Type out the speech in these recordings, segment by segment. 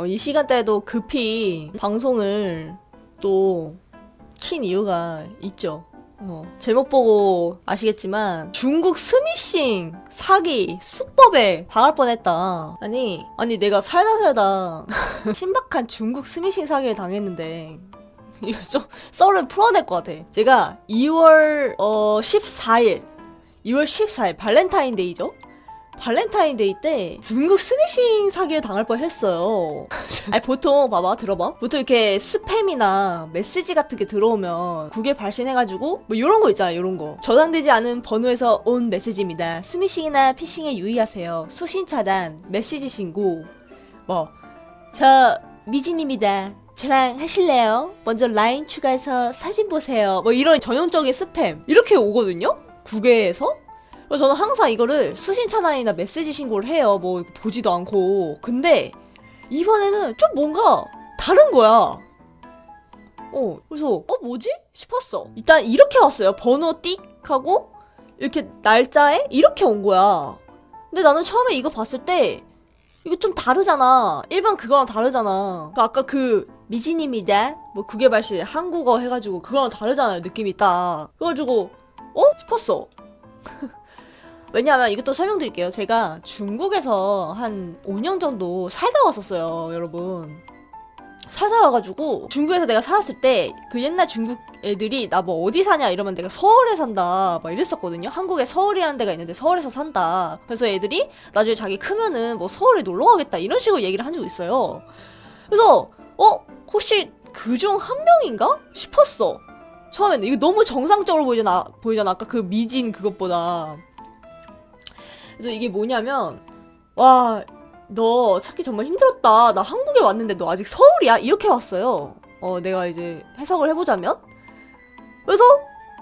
어, 이 시간대에도 급히 방송을 또 킨 이유가 있죠. 어, 제목 보고 아시겠지만 중국 스미싱 사기 수법에 당할 뻔했다. 아니 아니 내가 살다 살다 신박한 중국 스미싱 사기를 당했는데 이거 좀 썰을 풀어야 될것 같아. 제가 2월 어 14일 2월 14일 발렌타인데이죠? 발렌타인데이 때 중국 스미싱 사기를 당할 뻔했어요. 아니 보통 봐봐 들어봐. 보통 이렇게 스팸이나 메시지 같은 게 들어오면 국에 발신해가지고 뭐 이런 거 있잖아 이런 거. 저장되지 않은 번호에서 온 메시지입니다. 스미싱이나 피싱에 유의하세요. 수신 차단, 메시지 신고. 뭐 저 미진입니다. 저랑 하실래요? 먼저 라인 추가해서 사진 보세요. 뭐 이런 전형적인 스팸 이렇게 오거든요. 국외에서. 그래서 저는 항상 이거를 수신 차단이나 메시지 신고를 해요. 뭐 보지도 않고. 근데 이번에는 좀 뭔가 다른 거야. 어, 그래서 어 뭐지 싶었어. 일단 이렇게 왔어요. 번호 띡 하고 이렇게 날짜에 이렇게 온 거야. 근데 나는 처음에 이거 봤을 때 이거 좀 다르잖아. 일반 그거랑 다르잖아. 그 아까 그 미진입니다. 뭐 발실 한국어 해가지고 그거랑 다르잖아요. 느낌이 딱. 그래가지고 어 싶었어. 왜냐하면 이것도 설명드릴게요. 제가 중국에서 한 5년 정도 살다 왔었어요, 여러분. 살다 와가지고 중국에서 내가 살았을 때 그 옛날 중국 애들이 나 뭐 어디 사냐 이러면 내가 서울에 산다 막 이랬었거든요. 한국에 서울이라는 데가 있는데 서울에서 산다. 그래서 애들이 나중에 자기 크면은 뭐 서울에 놀러 가겠다 이런 식으로 얘기를 한 적이 있어요. 그래서 어 혹시 그 중 한 명인가 싶었어. 처음에는 이거 너무 정상적으로 보이잖아 보이잖아 아까 그 미진 그것보다 그래서 이게 뭐냐면 와 너 찾기 정말 힘들었다. 나 한국에 왔는데 너 아직 서울이야? 이렇게 왔어요. 어 내가 이제 해석을 해보자면. 그래서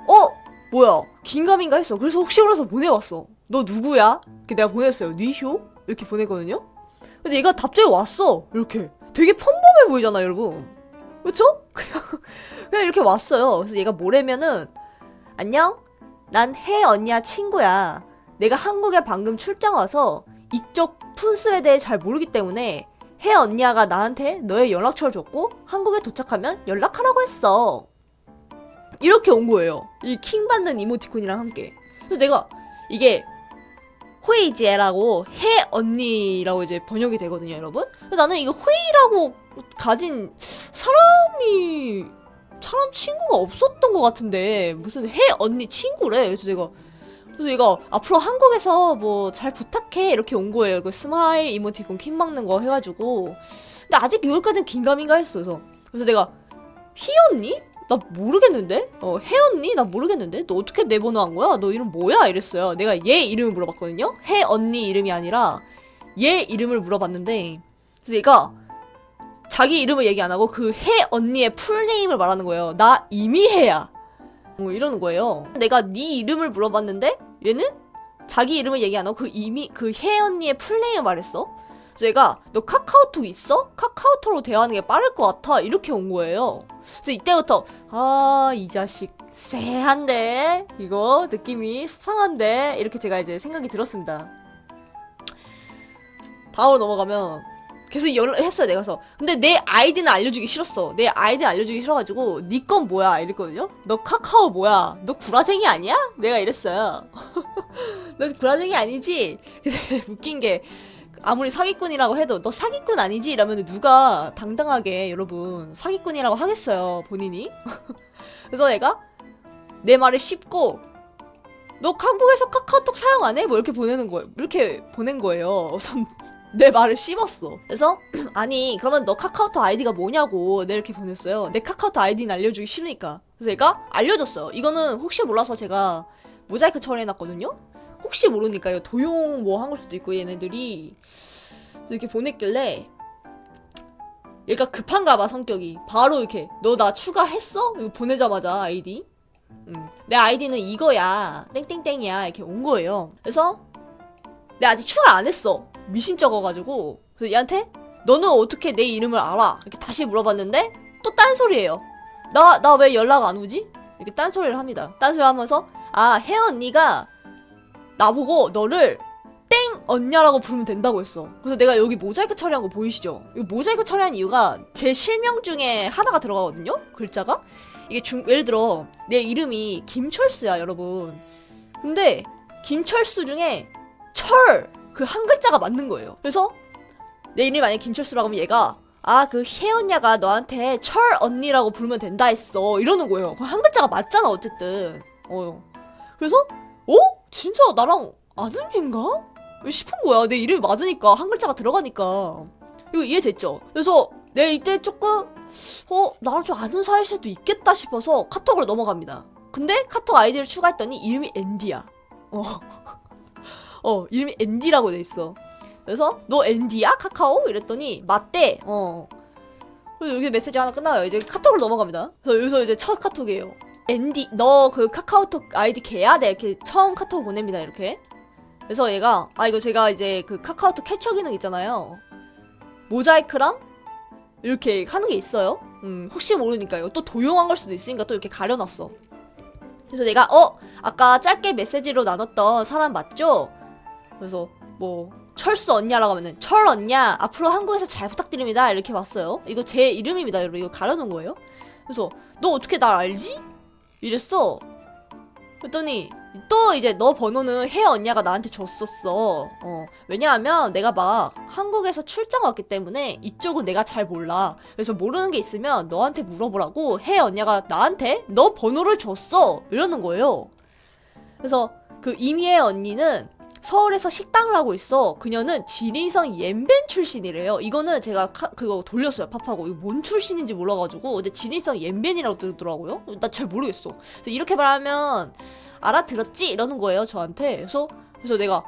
어 뭐야? 긴가민가 했어. 그래서 혹시 몰라서 보내왔어. 너 누구야? 이렇게 내가 보냈어요. 니쇼? 이렇게 보냈거든요. 근데 얘가 답장이 왔어. 이렇게. 되게 평범해 보이잖아 여러분. 그쵸? 그냥 그냥 이렇게 왔어요. 그래서 얘가 뭐래면은 안녕? 난 해 언니야 친구야 내가 한국에 방금 출장 와서 이쪽 푼스에 대해 잘 모르기 때문에 해 언니야가 나한테 너의 연락처를 줬고 한국에 도착하면 연락하라고 했어. 이렇게 온 거예요. 이 킹 받는 이모티콘이랑 함께. 그래서 내가 이게 호이제라고 해 언니라고 이제 번역이 되거든요, 여러분. 그래서 나는 이거 호이라고 가진 사람이 사람 친구가 없었던 것 같은데 무슨 해 언니 친구래. 그래서 내가 그래서 이거 앞으로 한국에서 뭐 잘 부탁해 이렇게 온 거예요. 그 스마일 이모티콘 킹 막는 거 해가지고. 근데 아직 여기까지는 긴가민가 했어. 그래서 그래서 내가 희 언니? 나 모르겠는데? 어, 해 언니? 나 모르겠는데? 너 어떻게 내 번호 한 거야? 너 이름 뭐야? 이랬어요. 내가 얘 이름을 물어봤거든요? 해 언니 이름이 아니라 얘 이름을 물어봤는데 그래서 얘가 자기 이름을 얘기 안 하고 그 해 언니의 풀네임을 말하는 거예요. 나 이미 해야. 뭐 이러는 거예요. 내가 네 이름을 물어봤는데 얘는 자기 이름을 얘기 안 하고 그 이미 그 혜 언니의 풀네임을 말했어. 그래서 얘가 너 카카오톡 있어? 카카오톡으로 대화하는 게 빠를 것 같아. 이렇게 온 거예요. 그래서 이때부터 아 이 자식 쎄한데 이거 느낌이 수상한데 이렇게 제가 이제 생각이 들었습니다. 다음으로 넘어가면 계속 연락했어요 내가 그래서. 근데 내 아이디는 알려주기 싫었어. 내 아이디 알려주기 싫어가지고 네건 뭐야? 이랬거든요. 너 카카오 뭐야? 너 구라쟁이 아니야? 내가 이랬어요. 너 구라쟁이 아니지? 근데 웃긴 게 아무리 사기꾼이라고 해도 너 사기꾼 아니지? 이러면 누가 당당하게 여러분 사기꾼이라고 하겠어요 본인이? 그래서 내가 내 말을 씹고 너 한국에서 카카오톡 사용 안 해? 뭐 이렇게 보내는 거예요. 이렇게 보낸 거예요 내 말을 씹었어. 그래서 아니 그러면 너 카카오톡 아이디가 뭐냐고 내 이렇게 보냈어요. 내 카카오톡 아이디는 알려주기 싫으니까. 그래서 얘가 알려줬어요. 이거는 혹시 몰라서 제가 모자이크 처리해놨거든요. 혹시 모르니까 요. 도용 뭐 한 걸 수도 있고 얘네들이 이렇게 보냈길래 얘가 급한가 봐 성격이 바로 이렇게 너 나 추가했어? 이거 보내자마자 아이디 음. 내 아이디는 이거야 땡땡땡이야 이렇게 온 거예요 그래서 내가 아직 추가 안 했어 미심쩍어가지고 그래서 얘한테 너는 어떻게 내 이름을 알아? 이렇게 다시 물어봤는데 또 딴소리예요. 나 나 왜 연락 안 오지? 이렇게 딴소리를 합니다. 딴소리 하면서 아 혜연 언니가 나보고 너를 땡 언냐라고 부르면 된다고 했어. 그래서 내가 여기 모자이크 처리한 거 보이시죠? 이 모자이크 처리한 이유가 제 실명 중에 하나가 들어가거든요? 글자가? 이게 중, 예를 들어, 내 이름이 김철수야, 여러분. 근데, 김철수 중에 철! 그 한 글자가 맞는 거예요. 그래서, 내 이름이 만약에 김철수라고 하면 얘가, 아, 그 혜언니가 너한테 철 언니라고 부르면 된다 했어. 이러는 거예요. 그럼 한 글자가 맞잖아, 어쨌든. 어. 그래서, 어? 진짜 나랑 아는 인가? 싶은 거야. 내 이름이 맞으니까 한 글자가 들어가니까 이거 이해됐죠? 그래서 내 이때 조금 어 나랑 좀 아는 사이일 수도 있겠다 싶어서 카톡으로 넘어갑니다. 근데 카톡 아이디를 추가했더니 이름이 앤디야. 어, 어 이름이 앤디라고 돼 있어. 그래서 너 앤디야 카카오 이랬더니 맞대. 어. 그래서 여기 메시지 하나 끝나요. 이제 카톡으로 넘어갑니다. 그래서 여기서 이제 첫 카톡이에요. 앤디 너 그 카카오톡 아이디 걔야? 네 이렇게 처음 카톡을 보냅니다 이렇게. 그래서 얘가 아 이거 제가 이제 그 카카오톡 캡처 기능 있잖아요. 모자이크랑 이렇게 하는 게 있어요. 음 혹시 모르니까요. 또 도용한 걸 수도 있으니까 또 이렇게 가려놨어. 그래서 내가 어 아까 짧게 메시지로 나눴던 사람 맞죠? 그래서 뭐 철수 언냐라고 하면은 철 언냐 앞으로 한국에서 잘 부탁드립니다 이렇게 왔어요. 이거 제 이름입니다 여러분 이거 가려놓은 거예요. 그래서 너 어떻게 날 알지? 이랬어. 그랬더니 또 이제 너 번호는 혜 언냐가 나한테 줬었어. 어. 왜냐하면 내가 막 한국에서 출장 왔기 때문에 이쪽은 내가 잘 몰라. 그래서 모르는 게 있으면 너한테 물어보라고 혜 언냐가 나한테 너 번호를 줬어. 이러는 거예요. 그래서 그 이미혜 언니는 서울에서 식당을 하고 있어. 그녀는 지리성 옌벤 출신이래요. 이거는 제가 카- 그거 돌렸어요. 팝하고. 이거 뭔 출신인지 몰라가지고. 근데 지리성 옌벤이라고 뜨더라고요. 나 잘 모르겠어. 그래서 이렇게 말하면 알아들었지? 이러는 거예요. 저한테. 그래서, 그래서 내가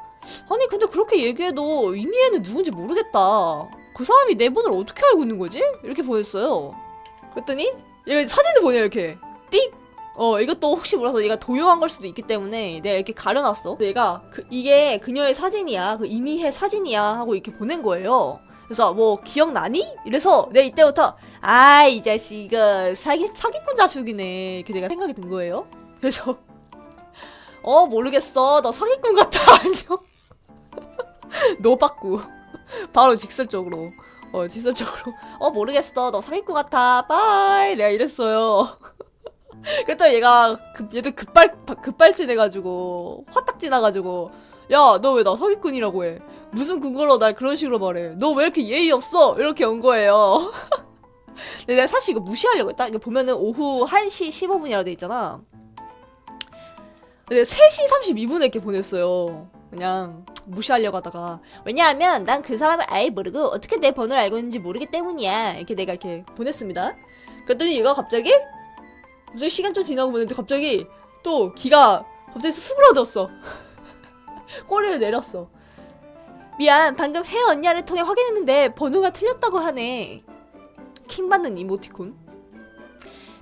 아니 근데 그렇게 얘기해도 이미애는 누군지 모르겠다. 그 사람이 내 번호를 어떻게 알고 있는 거지? 이렇게 보냈어요. 그랬더니 얘가 사진을 보내요 이렇게. 띡! 어 이것도 혹시 몰라서 얘가 도용한 걸 수도 있기 때문에 내가 이렇게 가려놨어. 얘가 그, 이게 그녀의 사진이야. 그 이미혜 사진이야 하고 이렇게 보낸 거예요. 그래서 뭐 기억나니? 이래서 내 이때부터 아이 자식은 사기 사기꾼 자식이네 이렇게 내가 생각이 든 거예요. 그래서 어 모르겠어 너 사기꾼 같아 안녕 너 받고 바로 직설적으로 어 직설적으로 어 모르겠어 너 사기꾼 같아 빠이 내가 이랬어요 그랬더니 얘가 급, 얘도 급발 급발진해가지고 화딱 지나가지고 야 너 왜 나 사기꾼이라고 해? 무슨 근거로 날 그런 식으로 말해? 너 왜 이렇게 예의 없어? 이렇게 온 거예요. 근데 내가 사실 이거 무시하려고 했다. 이게 보면은 오후 1시 15분이라고 돼 있잖아. 근데 3시 32분에 이렇게 보냈어요. 그냥 무시하려고 하다가. 왜냐하면 난 그 사람을 아예 모르고 어떻게 내 번호를 알고 있는지 모르기 때문이야. 이렇게 내가 이렇게 보냈습니다. 그랬더니 얘가 갑자기 갑자기 시간 좀 지나고 보는데 갑자기 또 기가 갑자기 수그러졌어. 꼬리를 내렸어. 미안, 방금 혜 언니를 통해 확인했는데 번호가 틀렸다고 하네. 킹 받는 이모티콘.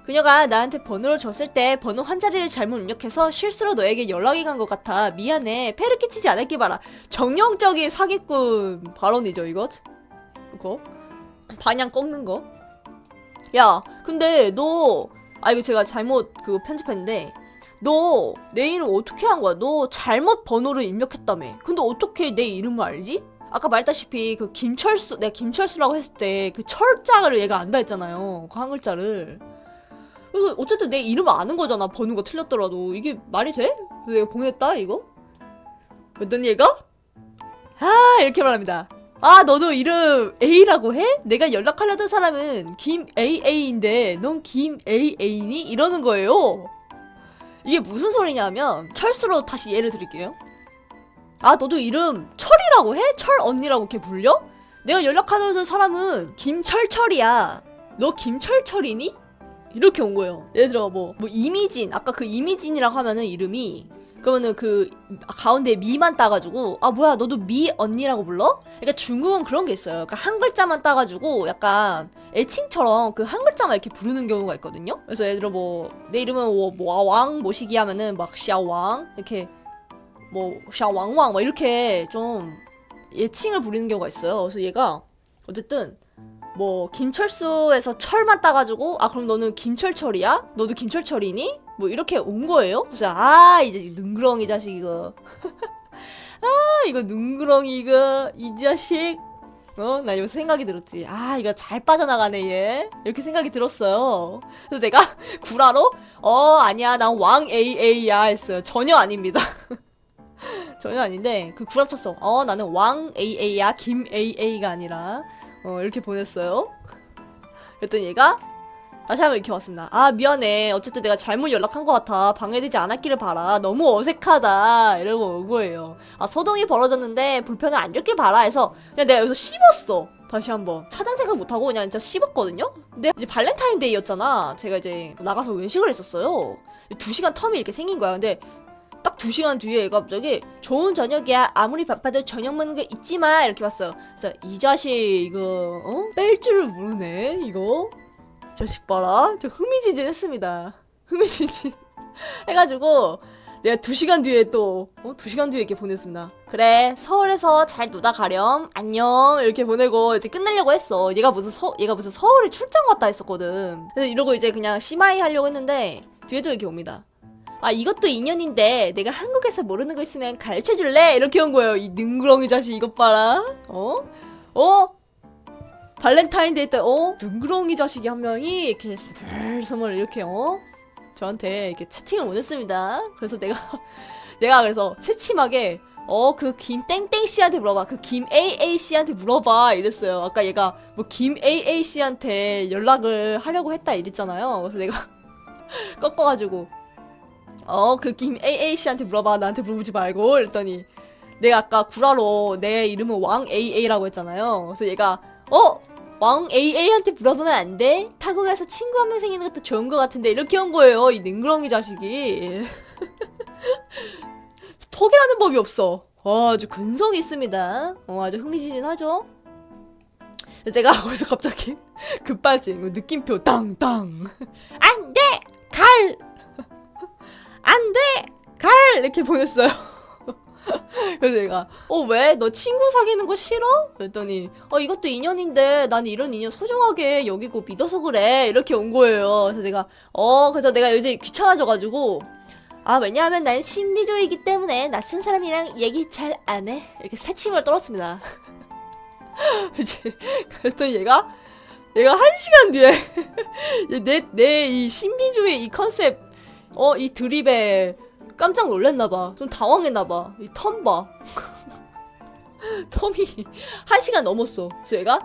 그녀가 나한테 번호를 줬을 때 번호 한 자리를 잘못 입력해서 실수로 너에게 연락이 간 것 같아. 미안해. 폐를 끼치지 않았길 바라. 정형적인 사기꾼 발언이죠, 이거? 이거? 반향 꺾는 거? 야, 근데 너 아 이거 제가 잘못 그거 편집했는데 너 내 이름 어떻게 한 거야? 너 잘못 번호를 입력했다며. 근데 어떻게 내 이름을 알지? 아까 말했다시피 그 김철수 내가 김철수라고 했을 때 그 철자를 얘가 안다 했잖아요. 그 한 글자를. 그래서 어쨌든 내 이름을 아는 거잖아. 번호가 틀렸더라도 이게 말이 돼? 내가 보냈다 이거? 그랬더니 얘가 아 이렇게 말합니다. 아 너도 이름 A라고 해? 내가 연락하려던 사람은 김AA인데 넌 김AA니? 이러는 거예요. 이게 무슨 소리냐면 철수로 다시 예를 드릴게요. 아 너도 이름 철이라고 해? 철 언니라고 이렇게 불려? 내가 연락하려던 사람은 김철철이야. 너 김철철이니? 이렇게 온 거예요. 예를 들어 뭐, 뭐 이미진 아까 그 이미진이라고 하면은 이름이 그러면은 그 가운데 미만 따가지고 아 뭐야 너도 미 언니라고 불러? 그러니까 중국은 그런 게 있어요. 그러니까 한 글자만 따가지고 약간 애칭처럼 그 한 글자만 이렇게 부르는 경우가 있거든요. 그래서 예를 들어 뭐 내 이름은 뭐왕 모시기 하면은 막 샤왕 이렇게 뭐 샤왕왕 막 이렇게 좀 애칭을 부르는 경우가 있어요. 그래서 얘가 어쨌든 뭐 김철수에서 철만 따가지고 아 그럼 너는 김철철이야? 너도 김철철이니? 뭐 이렇게 온 거예요. 그래서 아 이제 능그렁이 자식 이거 아 이거 눈구렁이 이거 이 자식 어? 나 여기서 생각이 들었지. 아, 이거 잘 빠져나가네, 얘. 이렇게 생각이 들었어요. 그래서 내가 구라로, 어, 아니야, 난 왕 AA야 했어요. 전혀 아닙니다. 전혀 아닌데, 그 구라 쳤어. 어, 나는 왕 AA야, 김 AA가 아니라, 어, 이렇게 보냈어요. 그랬더니 얘가, 다시 한번 이렇게 왔습니다. 아, 미안해. 어쨌든 내가 잘못 연락한 것 같아. 방해되지 않았기를 바라. 너무 어색하다. 이러고 온 거예요. 아, 소동이 벌어졌는데 불편을 안 줬길 바라 해서 그냥 내가 여기서 씹었어. 다시 한번. 차단 생각 못하고 그냥 진짜 씹었거든요? 근데 이제 발렌타인데이였잖아. 제가 이제 나가서 외식을 했었어요. 두 시간 텀이 이렇게 생긴 거야. 근데 딱두 시간 뒤에 얘가 갑자기 좋은 저녁이야. 아무리 바빠도 저녁 먹는 거 잊지 마. 이렇게 왔어요. 그래서 이 자식 이거 어? 뺄 줄을 모르네. 이거. 자식 봐라. 저 흥미진진했습니다. 흥미진진. 해가지고 내가 두 시간 뒤에 또, 어? 두 시간 뒤에 이렇게 보냈습니다. 그래, 서울에서 잘 놀다 가렴. 안녕. 이렇게 보내고 이제 끝내려고 했어. 얘가 무슨 서, 얘가 무슨 서울에 출장 갔다 했었거든. 그래서 이러고 이제 그냥 시마이 하려고 했는데 뒤에도 이렇게 옵니다. 아, 이것도 인연인데 내가 한국에서 모르는 거 있으면 가르쳐 줄래? 이렇게 온 거예요. 이 능구렁이 자식 이것 봐라. 어? 어? 발렌타인데이 때, 어? 능그렁이 자식이 한 명이 이렇게 스멀스멀 이렇게, 어? 저한테 이렇게 채팅을 보냈습니다. 그래서 내가, 내가 그래서 채침하게, 어, 그 김 땡땡 씨한테 물어봐. 그 김AA 씨한테 물어봐. 이랬어요. 아까 얘가 뭐 김AA 씨한테 연락을 하려고 했다 이랬잖아요. 그래서 내가 꺾어가지고, 어, 그 김AA 씨한테 물어봐. 나한테 물어보지 말고. 이랬더니, 내가 아까 구라로 내 이름은 왕 AA라고 했잖아요. 그래서 얘가 어? 왕 AA한테 물어보면 안 돼? 타고 가서 친구 한 명 생기는 것도 좋은 것 같은데 이렇게 온 거예요. 이 능그렁이 자식이. 포기라는 법이 없어. 어, 아주 근성이 있습니다. 어, 아주 흥미진진하죠? 제가 거기서 갑자기 급발진 느낌표 땅땅 안 돼! 갈! 안 돼! 갈! 이렇게 보냈어요. 그래서 내가 어 왜? 너 친구 사귀는 거 싫어? 그랬더니 어 이것도 인연인데 난 이런 인연 소중하게 여기고 믿어서 그래 이렇게 온 거예요. 그래서 내가 어 그래서 내가 요새 귀찮아져가지고 아 왜냐하면 난 신비주의이기 때문에 낯선 사람이랑 얘기 잘 안 해. 이렇게 새침을 떨었습니다. 그랬더니 얘가 얘가 한 시간 뒤에 내 내 이 신비주의 이 컨셉 어 이 드립에 깜짝 놀랐나봐. 좀 당황했나봐. 이 텀 봐. 텀이 한 시간 넘었어. 그래서 얘가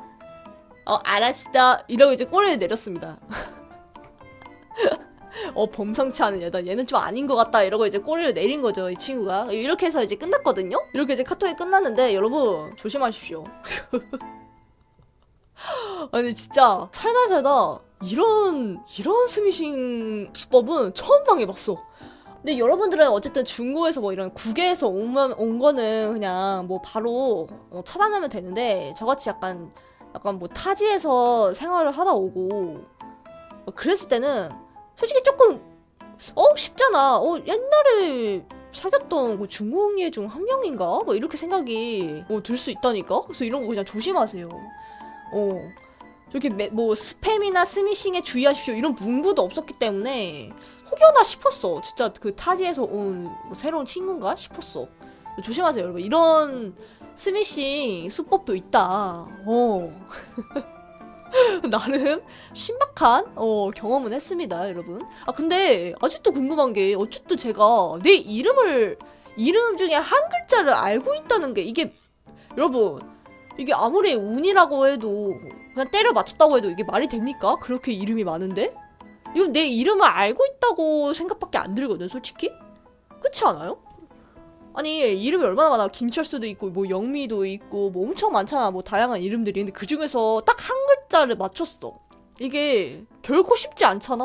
어 알았어 이러고 이제 꼬리를 내렸습니다. 어 범상치 않은 얘다. 얘는 좀 아닌 것 같다. 이러고 이제 꼬리를 내린 거죠. 이 친구가 이렇게 해서 이제 끝났거든요. 이렇게 이제 카톡이 끝났는데 여러분 조심하십시오. 아니 진짜 살다 살다 이런 이런 스미싱 수법은 처음 당해봤어. 근데 여러분들은 어쨌든 중국에서 뭐 이런 국외에서 오면 온 거는 그냥 뭐 바로 어, 차단하면 되는데 저같이 약간 약간 뭐 타지에서 생활을 하다 오고 뭐 그랬을 때는 솔직히 조금 어 쉽잖아. 어 옛날에 사귀었던 그 중국인 중한 명인가? 뭐 이렇게 생각이 어, 들 수 있다니까. 그래서 이런 거 그냥 조심하세요. 어. 저렇게 매- 뭐 스팸이나 스미싱에 주의하십시오 이런 문구도 없었기 때문에 혹여나 싶었어. 진짜 그 타지에서 온 뭐 새로운 친구인가 싶었어. 조심하세요 여러분. 이런 스미싱 수법도 있다. 어. 나름 신박한 어 경험은 했습니다 여러분. 아 근데 아직도 궁금한 게 어쨌든 제가 내 이름을 이름 중에 한 글자를 알고 있다는 게 이게 여러분 이게 아무리 운이라고 해도 그냥 때려 맞췄다고 해도 이게 말이 됩니까? 그렇게 이름이 많은데? 이거 내 이름을 알고 있다고 생각밖에 안 들거든, 솔직히? 그렇지 않아요? 아니 이름이 얼마나 많아 김철수도 있고 뭐 영미도 있고 뭐 엄청 많잖아 뭐 다양한 이름들이 근데 그 중에서 딱 한 글자를 맞췄어 이게 결코 쉽지 않잖아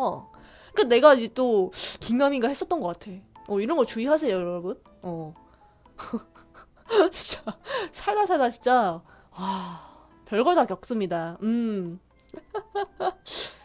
그러니까 내가 이제 또 긴가민가 했었던 것 같아 어 이런 거 주의하세요 여러분 어 진짜 살다 살다 진짜 와 별걸 다 겪습니다. 음.